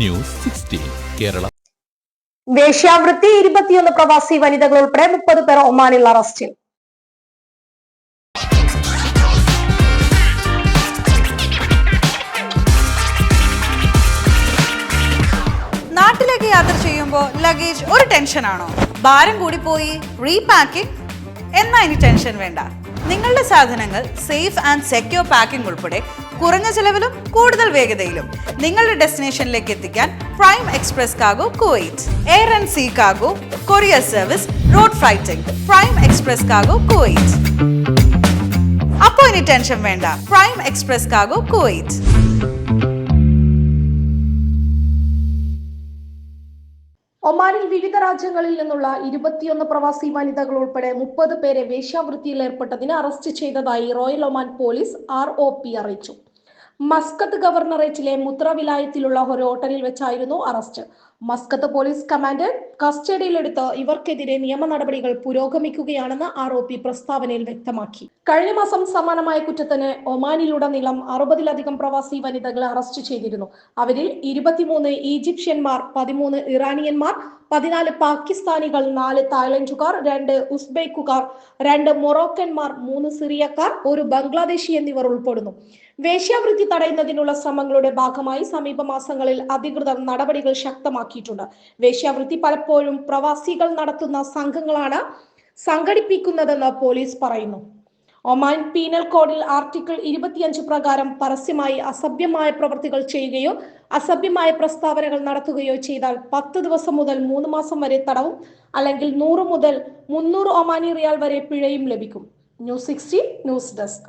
News sixteen Kerala. വേശ്യാവൃത്തി ഇരുപത്തിയൊന്ന് പ്രവാസി വനിതകൾ ഉൾപ്പെടെ മുപ്പത് പേർ ഒമാനിൽ അറസ്റ്റിൽ. നാട്ടിലേക്ക് യാത്ര ചെയ്യുമ്പോൾ ലഗേജ് ഒരു ടെൻഷനാണോ ഭാരം കൂടി കൂടിപ്പോയി റീപാക്കിംഗ് എന്നാ ഇനി ടെൻഷൻ വേണ്ട. നിങ്ങളുടെ സാധനങ്ങൾ സേഫ് ആൻഡ് സെക്യൂർ പാക്കിംഗ് ഉൾപ്പെടെ കുറഞ്ഞ ചെലവിലും കൂടുതൽ വേഗതയിലും നിങ്ങളുടെ ഡെസ്റ്റിനേഷനിലേക്ക് എത്തിക്കാൻ prime express കാഗോ Kuwait air and see കാഗോ courier service road ഫ്ലൈറ്റിംഗ് prime express കാഗോ Kuwait. അപ്പോ ഇനി ടെൻഷൻ വേണ്ട പ്രൈം എക്സ്പ്രസ് കാഗോ കുവൈറ്റ്. ഒമാനിൽ വിവിധ രാജ്യങ്ങളിൽ നിന്നുള്ള ഇരുപത്തിയൊന്ന് പ്രവാസി വനിതകൾ ഉൾപ്പെടെ മുപ്പത് പേരെ വേശ്യാവൃത്തിയിൽ ഏർപ്പെട്ടതിന് അറസ്റ്റ് ചെയ്തതായി റോയൽ ഒമാൻ പോലീസ് ആർ അറിയിച്ചു. മസ്കത്ത് ഗവർണറേറ്റിലെ മുത്രവിലായത്തിലുള്ള ഒരു ഹോട്ടലിൽ വെച്ചായിരുന്നു അറസ്റ്റ്. മസ്കത്ത് പോലീസ് കമാൻഡർ കസ്റ്റഡിയിലെടുത്ത് ഇവർക്കെതിരെ നിയമ നടപടികൾ പുരോഗമിക്കുകയാണെന്ന് ആരോപി പ്രസ്താവനയിൽ വ്യക്തമാക്കി. കഴിഞ്ഞ മാസം സമാനമായ കുറ്റത്തിന് ഒമാനിലുടനീളം അറുപതിലധികം പ്രവാസി വനിതകളെ അറസ്റ്റ് ചെയ്തിരുന്നു. അവരിൽ ഇരുപത്തിമൂന്ന് ഈജിപ്ഷ്യന്മാർ പതിമൂന്ന് ഇറാനിയന്മാർ പതിനാല് പാകിസ്ഥാനികൾ നാല് തായ്ലൻഡുകാർ രണ്ട് ഉസ്ബെക്കുകാർ രണ്ട് മൊറോക്കന്മാർ മൂന്ന് സിറിയക്കാർ ഒരു ബംഗ്ലാദേശി എന്നിവർ ഉൾപ്പെടുന്നു. വേശ്യാവൃത്തി തടയുന്നതിനുള്ള ശ്രമങ്ങളുടെ ഭാഗമായി സമീപ മാസങ്ങളിൽ അധികൃതർ നടപടികൾ ശക്തമാക്കിയിട്ടുണ്ട് വേശ്യാവൃത്തി പലപ്പോഴും പ്രവാസികൾ നടത്തുന്ന സംഘങ്ങളാണ് സംഘടിപ്പിക്കുന്നതെന്ന് പോലീസ് പറയുന്നു. ഒമാൻ പീനൽ കോഡിൽ ആർട്ടിക്കിൾ ഇരുപത്തിയഞ്ച് പ്രകാരം പരസ്യമായി അസഭ്യമായ പ്രവൃത്തികൾ ചെയ്യുകയോ അസഭ്യമായ പ്രസ്താവനകൾ നടത്തുകയോ ചെയ്താൽ പത്ത് ദിവസം മുതൽ മൂന്ന് മാസം വരെ തടവും അല്ലെങ്കിൽ നൂറ് മുതൽ മുന്നൂറ് ഒമാനി റിയാൽ വരെ പിഴയും ലഭിക്കും. News sixty news desk.